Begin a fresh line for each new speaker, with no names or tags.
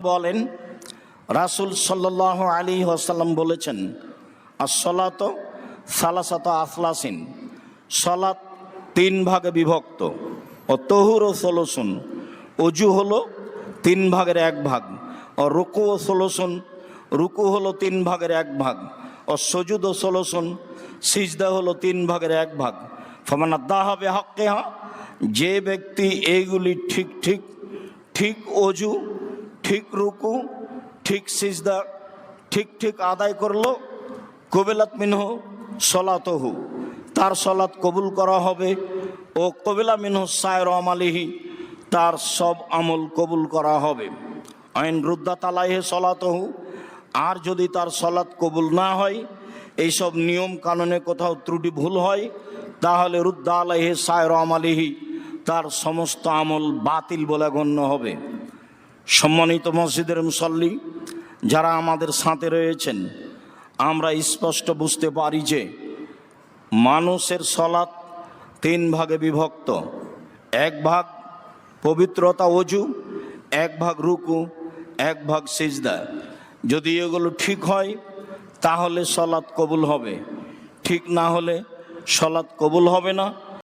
বলেন, রাসুল সাল্লাহ আলী আসাল্লাম বলেছেন আর সালাসাত আফলাসিন সলাত তিন ভাগে বিভক্ত, ও তহুর ও ষোলসুন অজু হলো তিন ভাগের এক ভাগ, ও রুকু ও ষোলসুন রুকু হলো তিন ভাগের এক ভাগ, ও সজুদ ও ষোলসুন সিজদা হলো তিন ভাগের এক ভাগ। ফমানা দা হবে হককে হা যে ব্যক্তি এইগুলি ঠিক ঠিক ঠিক অজু ঠিক রুকু, ঠিক সিজদা, ঠিক ঠিক আদায় করল। কবিলাত মিনহ সলাতহু। তার সলাৎ কবুল করা হবে ও কবিলা মিনহ সায়র আমালিহি, তার সব আমল কবুল করা হবে। আইন রুদ্দা তালাইহে সলাতহু। আর যদি তার সলাৎ কবুল না হয়, এইসব নিয়ম কানুনে কোথাও ত্রুটি ভুল হয়, তাহলে রুদ্দা আলাইহে সায়র আমালিহি, তার সমস্ত আমল বাতিল বলে গণ্য হবে। সম্মানিত মসজিদের মুসল্লি, যারা আমাদের সাথে রয়েছেন, আমরা স্পষ্ট বুঝতে পারি যে মানুষের সলাৎ তিন ভাগে বিভক্ত। এক ভাগ পবিত্রতা অজু, এক ভাগ রুকু, এক ভাগ সিজদা। যদি এগুলো ঠিক হয়, তাহলে সলাৎ কবুল হবে। ঠিক না হলে সলাৎ কবুল হবে না।